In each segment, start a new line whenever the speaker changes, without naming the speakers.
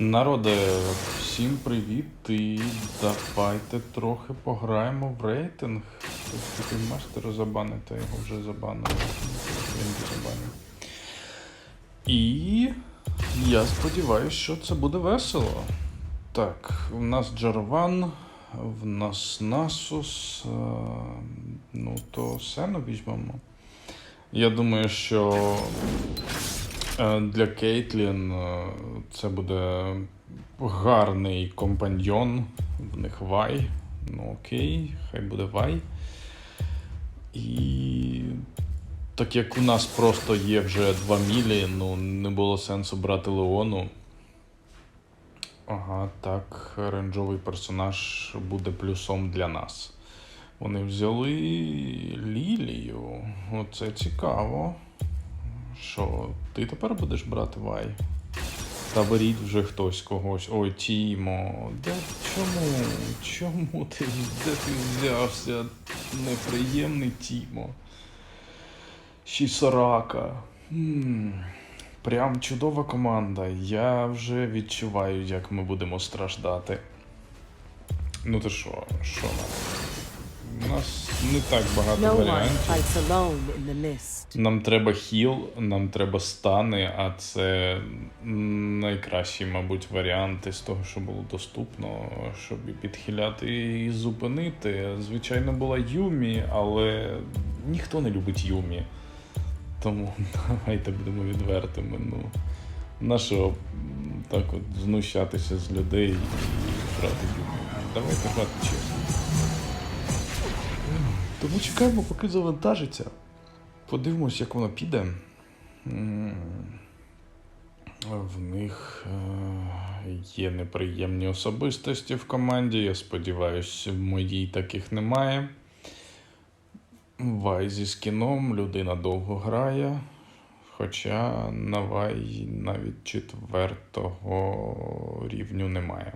Народи, всім привіт і давайте трохи пограємо в рейтинг. Тут такий мастер забанити, його вже забанили. І я сподіваюся, що це буде весело. Так, в нас Джарван, в нас Насус. е, Ну, то Сену візьмемо. Я думаю, що Для Кейтлін е, це буде гарний компаньйон. В них Вай. Ну окей, хай буде Вай. І так як у нас просто є вже 2 мілі, ну не було сенсу брати Леону. Ага, так, рейнджовий персонаж буде плюсом для нас. Вони взяли Лілію. Оце цікаво. Що, ти тепер будеш брати Вай? Та беріть вже хтось когось. Ой, Тімо. Де чому? Чому ти де ти взявся? Неприємний Тімо. Шісорака. Прям чудова команда. Я вже відчуваю, як ми будемо страждати. Ну то що, що нам? У нас не так багато
No
варіантів. Нам треба хіл, нам треба стани, а це найкращий, мабуть, варіант із того, що було доступно, щоб і підхиляти і зупинити. Звичайно, була Юмі, але ніхто не любить Юмі. Тому давайте будемо відвертими. Ну, на що так от знущатися з людей і грати Юмі? Давайте грати чесно. Тому чекаємо, поки завантажиться. Подивимось, як воно піде. В них е, є неприємні особистості в команді. Я сподіваюся, в моїй таких немає. Вай зі скіном людина довго грає. Хоча на Вай навіть четвертого рівню немає.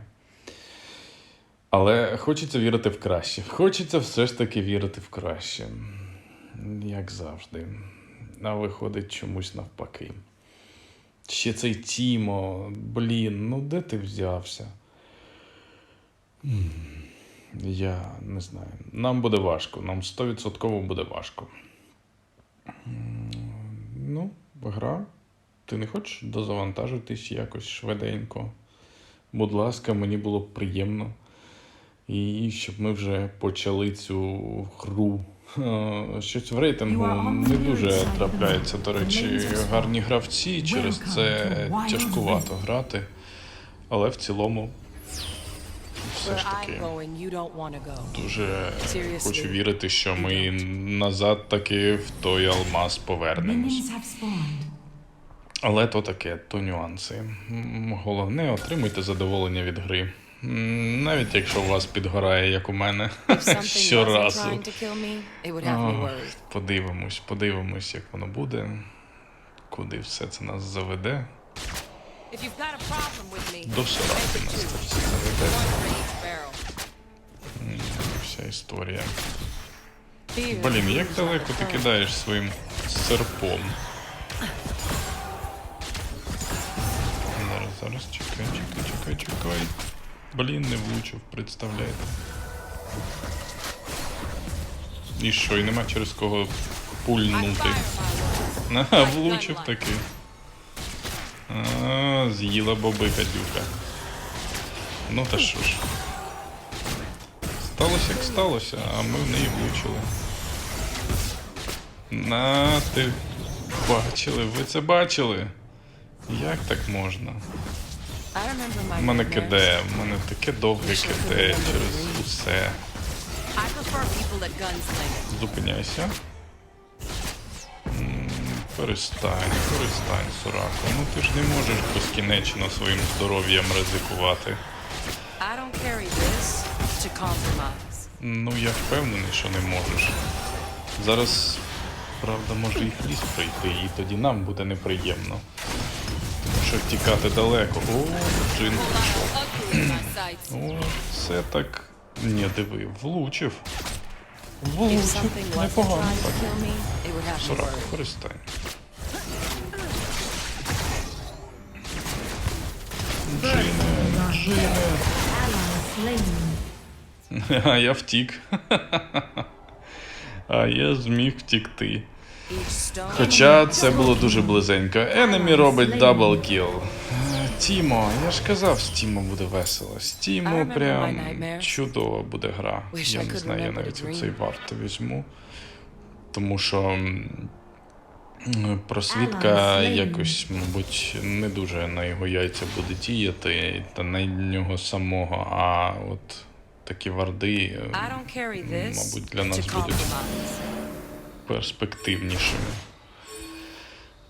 Але хочеться вірити в краще. Хочеться все ж таки вірити в краще. Як завжди. А виходить чомусь навпаки. Ще цей Тімо, блін, ну де ти взявся? Я не знаю. Нам буде важко, нам 100% буде важко. Ну, гра. Ти не хочеш дозавантажитись якось швиденько? Будь ласка, мені було б приємно. І щоб ми вже почали цю гру. Е, Щось в рейтингу не дуже трапляється, до речі, гарні гравці, через це тяжкувато грати. Але в цілому все ж таки дуже хочу вірити, що ми назад таки в той алмаз повернемось. Але то таке, то нюанси. Головне, отримуйте задоволення від гри. Навіть якщо у вас підгорає, як у мене, щоразу.
worried.
Подивимось, подивимось, як воно буде, куди все це нас заведе. До сраки нас це все заведе. Вся історія. Блін, як далеко ти кидаєш своїм серпом? Зараз, зараз, чекай, чекай, чекай, чекай. Блін, не влучив, представляєте. І що, і нема через кого пульнути. Ага, влучив таки. А, з'їла боби гадюка. Ну та що ж. Сталося як сталося, а ми в неї влучили. На, ти бачили, ви це бачили? Як так можна? Мене киде, в мене таке довге киде через усе. Зупиняйся. Перестань, перестань, Сорако. Ну ти ж не можеш безкінечно своїм здоров'ям ризикувати. Ну я впевнений, що не можеш. Зараз, правда, може і фліс прийти, і тоді нам буде неприємно. Що тікати далеко. О, Джин прийшов. О, це так. Ні, диви, влучив. Влучив. Непогано так.
worried.
перестань. Джин Джине. А я втік. А я зміг втікти. Хоча це було дуже близенько. Енемі робить дабл кіл. Тімо, я ж казав, з Тімо буде весело. З Тімо прям чудова буде гра. Я не знаю, я навіть оцей варто візьму. Тому що просвітка якось, мабуть, не дуже на його яйця буде діяти, та на нього самого, а от такі варди. Мабуть, для нас будуть. Перспективнішими.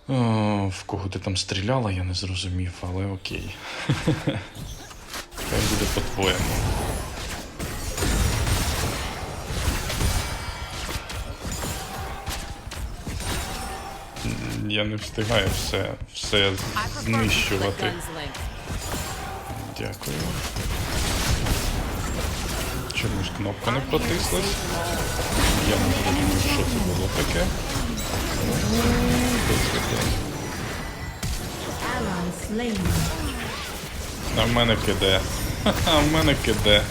О, в кого ти там стріляла, я не зрозумів, але окей. Хай буде по-твоєму. Я не встигаю все, все знищувати. Дякую. Чомусь кнопка не протислась. Я не зрозумів, що це було таке. А в мене киде. А в мене киде.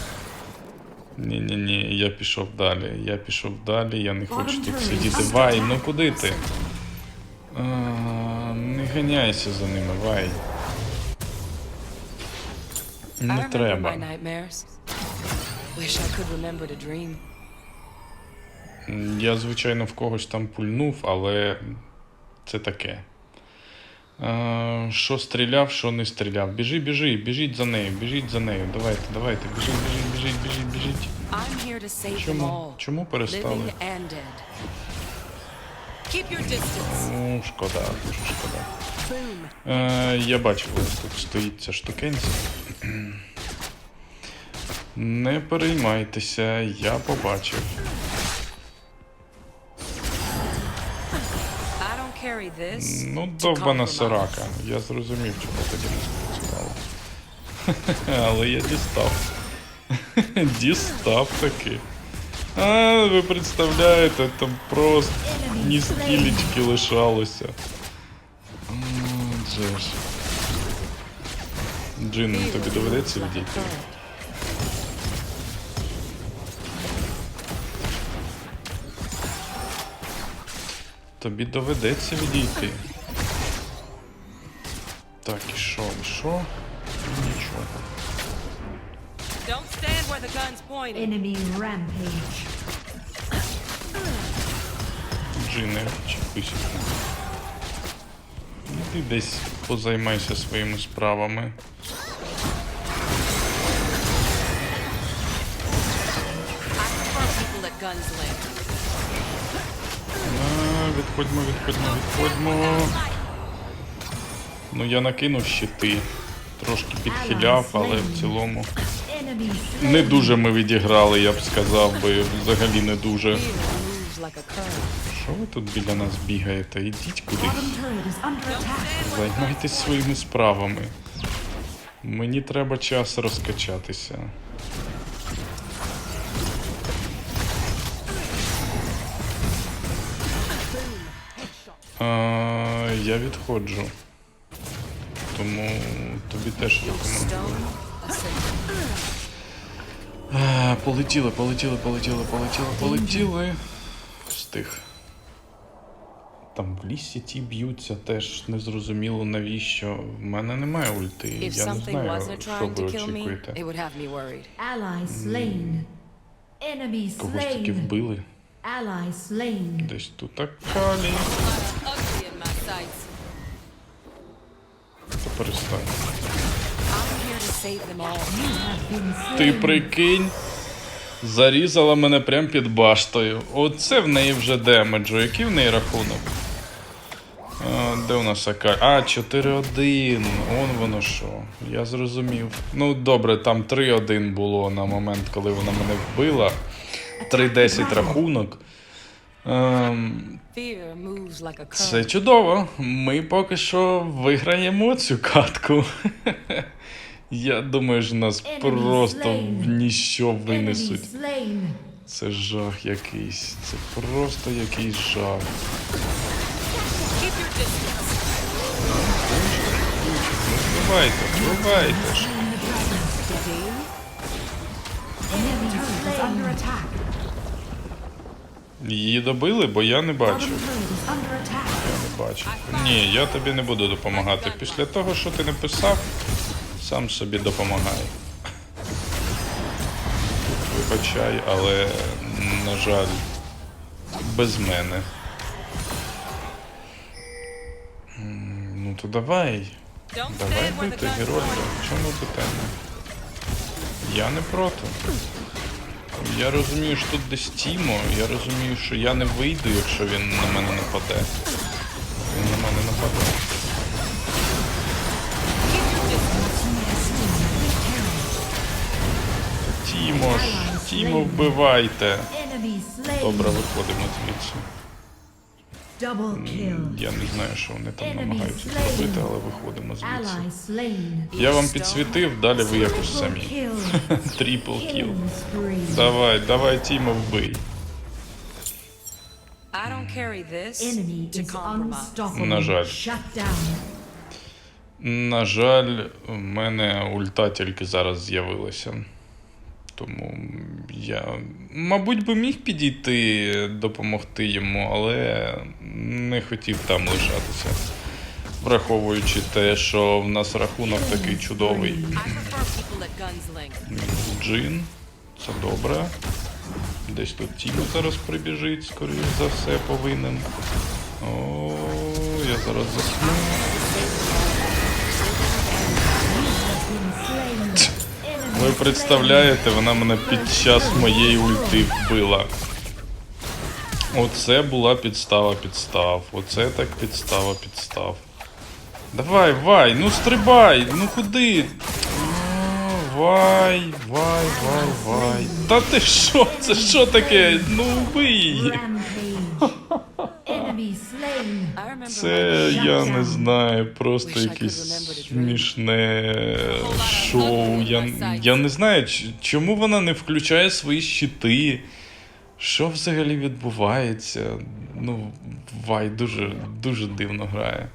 Ні-ні-ні, я пішов далі. Я пішов далі, я не хочу тут сидіти. Вай, ну куди ти? А, не ганяйся за ними, Вай. Не треба.
Nightmares. Wish I could remember to dream.
Я, звичайно, в когось там пульнув, але це таке. Що стріляв, що не стріляв. Біжи, біжи, біжіть за нею, біжіть за нею. Давайте, давайте, біжіть, біжіть, біжіть, біжіть, біжіть. Чому? Чому перестали? Ну, шкода, дуже шкода. Е, я бачив, ось тут стоїть ця штукенця. Не переймайтеся, я побачив. Ну, довбана сорака. Я зрозумів, чому тоді не спрацювало. Але я дістав. Дістав таки. А, ви представляєте, там просто ні скілечки лишалося. Джин, тобі доведеться відійти. Тобі доведеться відійти. Так, і що, і що? І Нічого.
Don't stand where the gun's pointing.
Enemy rampage.
Джине, чіпися. Іди десь позаймайся своїми справами. Відходьмо, відходьмо, відходьмо. Ну я накинув щити. Трошки підхиляв, але в цілому. Не дуже ми відіграли, я б сказав би. Взагалі не дуже. Що ви тут біля нас бігаєте? Ідіть кудись. Займайтесь своїми справами. Мені треба час розкачатися. А, я відходжу. Тому тобі теж рекомендую. А, полетіли, полетіли, полетіли, полетіли, полетіли. Встиг. Там в лісі ті б'ються теж незрозуміло навіщо. В мене немає ульти.
If
Я не знаю, що ви очікуєте.
it would have me worried.
Ally slain. Enemy
Кого ж таки вбили? Десь тут так перестань. Ти прикинь. Зарізала мене прям під баштою. Оце в неї вже демеджу. Який в неї рахунок? А, де у нас Акаль? А, 4-1. Он воно що. Я зрозумів. Ну, добре, там 3-1 було на момент, коли вона мене вбила. 3-10 рахунок. Ем, Це чудово. Ми поки що виграємо цю катку. Я думаю, що нас просто в ніщо винесуть. Це жах якийсь. Це просто якийсь жах. Вбивайте, вбивайте. Її добили, бо я не бачу. Я не бачу. Ні, я тобі не буду допомагати. Після того, що ти написав, сам собі допомагай. Вибачай, але, на жаль, без мене. Ну то давай. Давай бити Герольда. В чому питання? Я не проти. Я розумію, що тут десь Тімо. Я розумію, що я не вийду, якщо він на мене нападе. Він на мене нападе. Тімо ж, Тімо вбивайте. Добре, виходимо звідси. Я не знаю, що вони там намагаються зробити, але виходимо звідси. Я вам підсвітив, далі ви якось самі. Трипл кіл. Давай, давай, Тімо, вбий. На жаль. На жаль, в мене ульта тільки зараз з'явилася. Тому я, мабуть, би міг підійти, допомогти йому, але не хотів там лишатися. Враховуючи те, що в нас рахунок такий чудовий. Джин, це добре. Десь тут Тімо зараз прибіжить, скоріш за все, повинен. О, я зараз засну. Ви представляєте, вона мене під час моєї ульти вбила. Оце була підстава підстав. Оце так підстава підстав. Давай, вай, ну стрибай, ну куди? Ну, Вай, вай, вай, вай. Та ти що? Це що таке? Ну вбий її.
Rampage. Enemy slain.
I remember
Це я не знаю, просто якесь смішне шоу. Я, я не знаю, чому вона не включає свої щити. Що взагалі відбувається? Ну, Вай дуже, дуже дивно грає.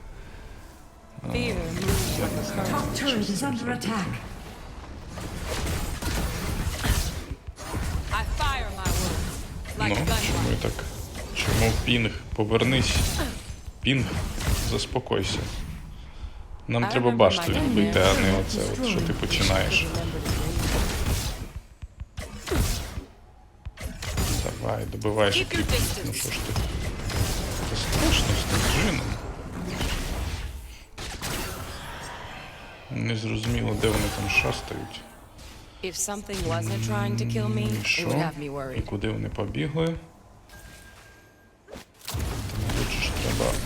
Ну, чому і так? Чому пінг? Повернись. Пінг, заспокойся. Нам треба башту відбити, а не оце, от, що ти починаєш. Давай, тільки.
distance.
Ну що ж ти? Це страшно з тим джином. Не зрозуміло, де вони там шастають. І що? І куди вони побігли?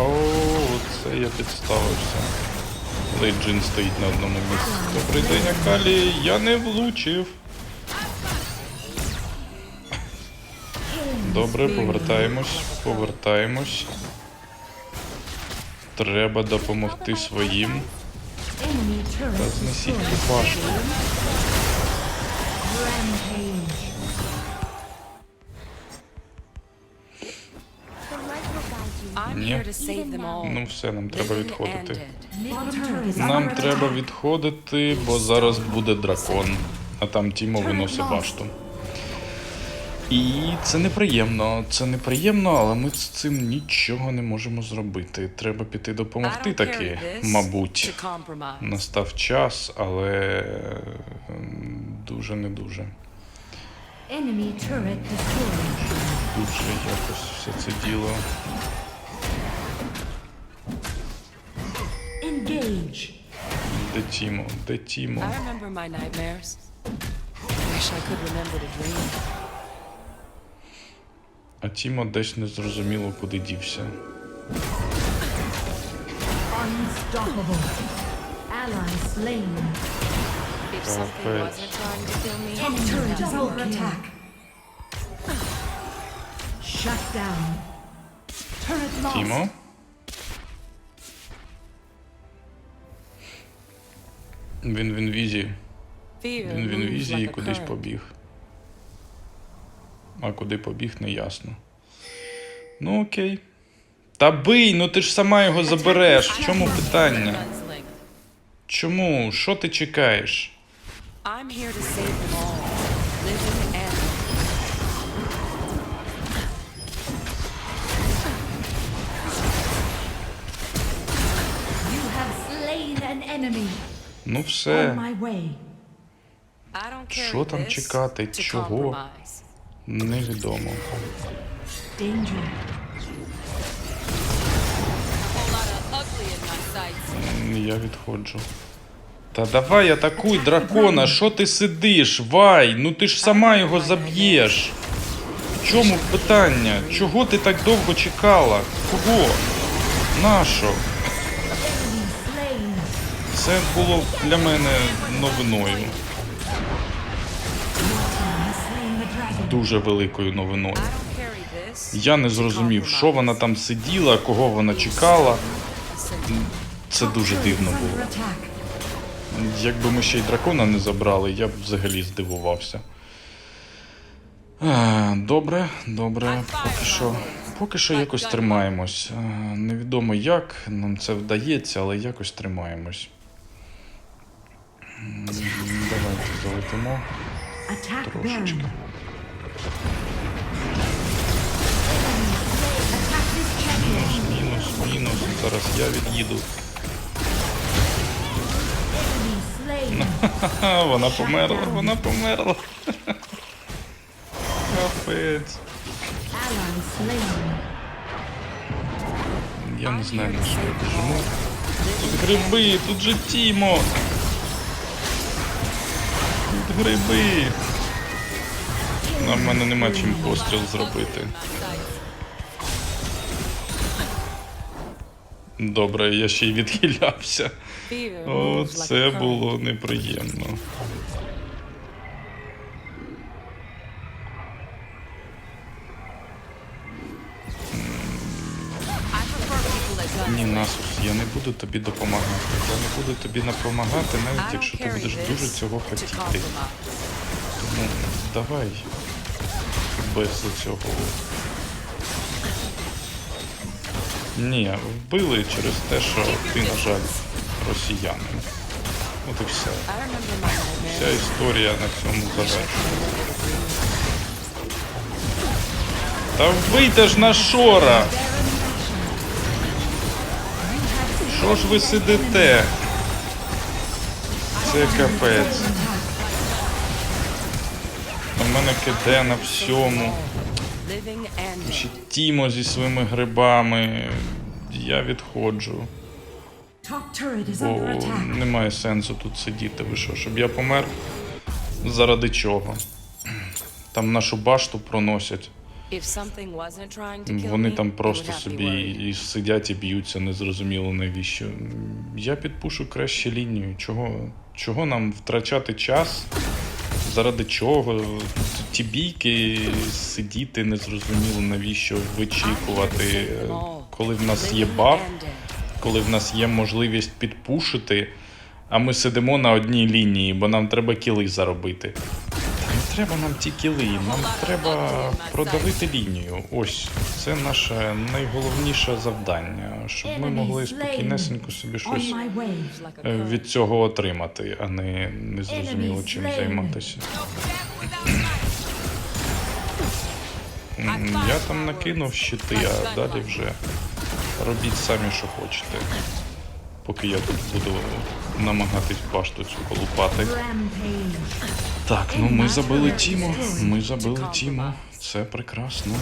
Ж треба. О, це я підставився. Але джин стоїть на одному місці. Добрий день, Акалі. Я не влучив. Добре, повертаємось, повертаємось. Треба допомогти своїм. Та знесіть
destroyed.
All.
Ну все, нам треба відходити. Нам треба відходити, бо зараз буде дракон. А там Тімо виносить башту. І це неприємно. Це неприємно, але ми з цим нічого не можемо зробити. Треба піти допомогти таки, мабуть. Настав час, але дуже не дуже. Дуже якось все це діло.
Engage.
Де Тімо? Де Тімо?
I remember my nightmares. Wish I could remember to dream.
А Тімо десь не зрозуміло, куди дівся.
Unstoppable. Ally slain.
If something wasn't trying to kill me,
Top turret is under attack. Shut down. Turret lost.
Тімо? Він в
інвізії.
Він в інвізії і кудись побіг. А куди побіг, не ясно. Ну окей. Та бий, ну ти ж сама його забереш. В чому питання? Чому? Що ти чекаєш?
enemy.
Ну все. Що там чекати? Чого? Невідомо. Я відходжу. Та давай атакуй дракона, що ти сидиш? Вай, ну ти ж сама його заб'єш. В чому питання? Чого ти так довго чекала? Кого? Нащо? Це було для мене новиною. Дуже великою новиною. Я не зрозумів, що вона там сиділа, кого вона чекала. Це дуже дивно було. Якби ми ще й дракона не забрали, я б взагалі здивувався. Е, Добре, добре. Поки що, поки що якось тримаємось. Е, Невідомо як нам це вдається, але якось тримаємось. Давайте залетимо. Трошечки. Мінус, мінус. Зараз я від'їду. Вона померла, вона померла. Капець. Я не знаю, на що я біжимо. Тут гриби, тут же Тімо. Гриби. На мене нема чим постріл зробити. Добре, я ще й відхилявся. О,
moves like a
це було неприємно. Буду тобі допомагати. Я не буду тобі допомагати, навіть якщо ти будеш дуже цього хотіти. Ну, давай без цього. Ні, вбили через те, що ти, на жаль, росіянин. От і все. Вся історія на цьому завершена. Та вбийте ж на шора! Що ж ви сидите? Це капець. У мене киде на всьому. Ще. Тімо зі своїми грибами. Я відходжу. Бо немає сенсу тут сидіти. Ви що, щоб я помер? Заради чого? Там нашу башту проносять. Вони там просто собі і сидять і б'ються, незрозуміло навіщо. Я підпушу краще лінію. Чого, чого нам втрачати час? Заради чого? Ті бійки сидіти незрозуміло навіщо вичікувати, коли в нас є баф, коли в нас є можливість підпушити, а ми сидимо на одній лінії, бо нам треба кіли заробити. Треба нам ті кіли, нам треба продавити лінію. Ось це наше найголовніше завдання, щоб ми могли спокійнесенько собі щось е, від цього отримати, а не незрозуміло чим займатися. Я там накинув щити, а далі вже робіть самі, що хочете. Поки я тут буду намагатись башту цю колупати. Так, ну ми забили Тімо. Ми забили Тімо. Це прекрасно.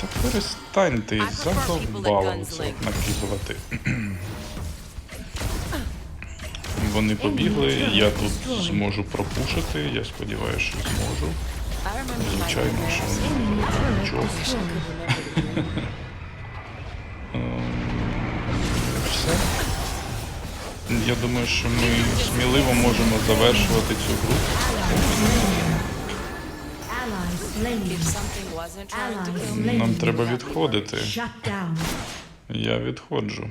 Та перестань ти задовбала це накидувати. Вони побігли, я тут зможу пропушити, я сподіваюся, що зможу. Звичайно, що нічого. Я думаю, що ми сміливо можемо завершувати цю гру. Нам треба відходити. Я відходжу.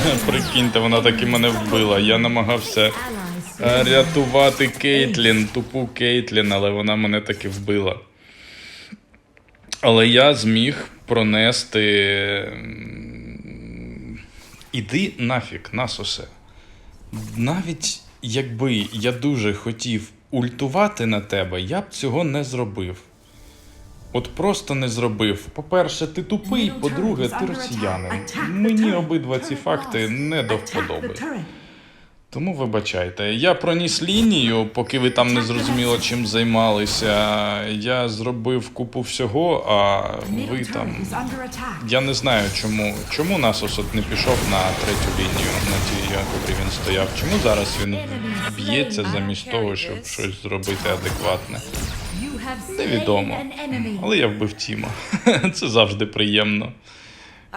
Прикиньте, вона таки мене вбила. Я намагався е, рятувати Кейтлін, тупу Кейтлін, але вона мене таки вбила. Але я зміг пронести. Іди нафіг, нас усе. Навіть якби я дуже хотів ультувати на тебе я б цього не зробив. От просто не зробив. По-перше, ти тупий, по-друге, ти росіянин. Мені обидва ці факти не до вподоби. Тому вибачайте, я проніс лінію, поки ви там не зрозуміло чим займалися. Я зробив купу всього, а ви там. Я не знаю, чому. Чому Насос от не пішов на третю лінію, на тій, на котрій він стояв. Чому зараз він б'ється замість того, щоб щось зробити адекватне? Невідомо. Але я вбив Тіма. Це завжди приємно.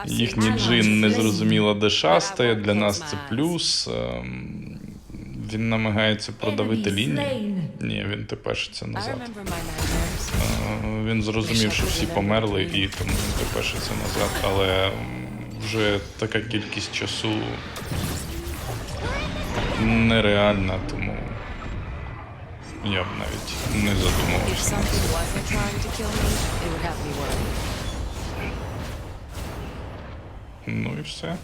Їхній джин незрозуміло де шастає, для нас це плюс. Ем, Він намагається продавити лінію. Ні, він тепешиться назад. Е, Він зрозумів, що всі померли, і тому він тепешиться назад. Але вже така кількість часу нереальна, тому я б навіть не задумувався. Ну і все.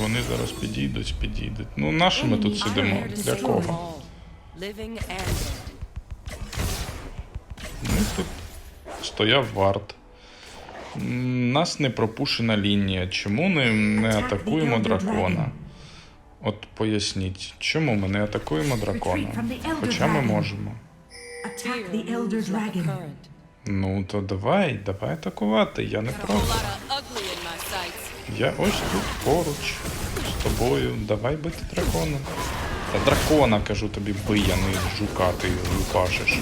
Вони зараз підійдуть, підійдуть. Ну, наші ми тут сидимо. Для кого? Ну, тут стояв варт. Нас не пропущена лінія. Чому не, не атакуємо дракона? От поясніть, чому ми не атакуємо дракона? Хоча ми можемо.
Attack the Elder Dragon.
Ну, то давай, давай атакувати, я не проти. Я ось тут поруч з тобою. Давай бити дракона. Та дракона, кажу тобі, бий, а не жука ти лупашиш.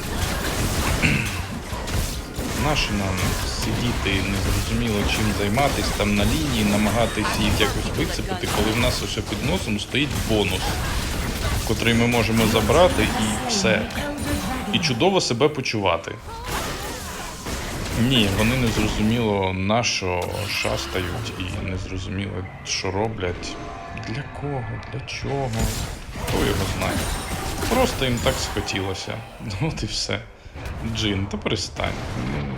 Нащо нам сидіти, незрозуміло чим займатися там на лінії, намагатись їх якось вицепити, коли в нас лише під носом стоїть бонус, котрий ми можемо забрати і все. І чудово себе почувати. Ні, вони не зрозуміло на що шастають і не зрозуміло, що роблять. Для кого, для чого, хто його знає. Просто їм так схотілося. Ну от і все. Джин, та перестань. Ну,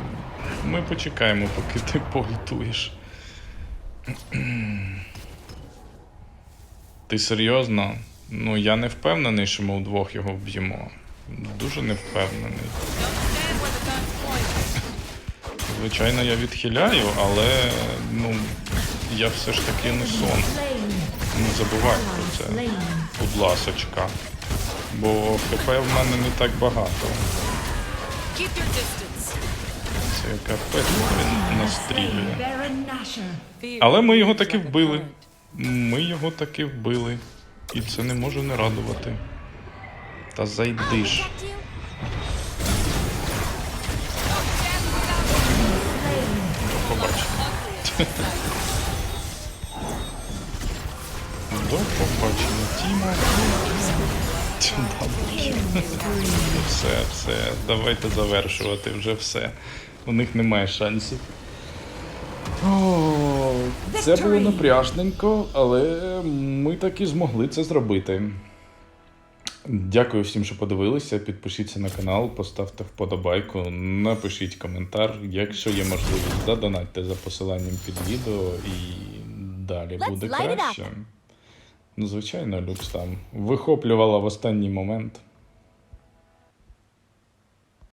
ми почекаємо, поки ти поготуєш. Ти серйозно? Ну я не впевнений, що ми вдвох його вб'ємо. Дуже не впевнений.
Stand where the gun's pointed.
Звичайно, я відхиляю, але ну, я все ж таки не сон. Не забувай про це, будь ласочка. Бо ХП в мене не так багато. Це капець він настрілює. Але ми його таки вбили. Ми його таки вбили. І це не може не радувати. Та зайди ж. До побачення. До побачення, Тімо. Все, все. Давайте завершувати вже все. У них немає шансів. О, це було напряжненько, але ми таки змогли це зробити. Дякую всім, що подивилися. Підпишіться на канал, поставте вподобайку, напишіть коментар. Якщо є можливість, задонатьте за посиланням під відео і далі буде
light it up.
краще. Ну, звичайно, Люкс там вихоплювала в останній момент.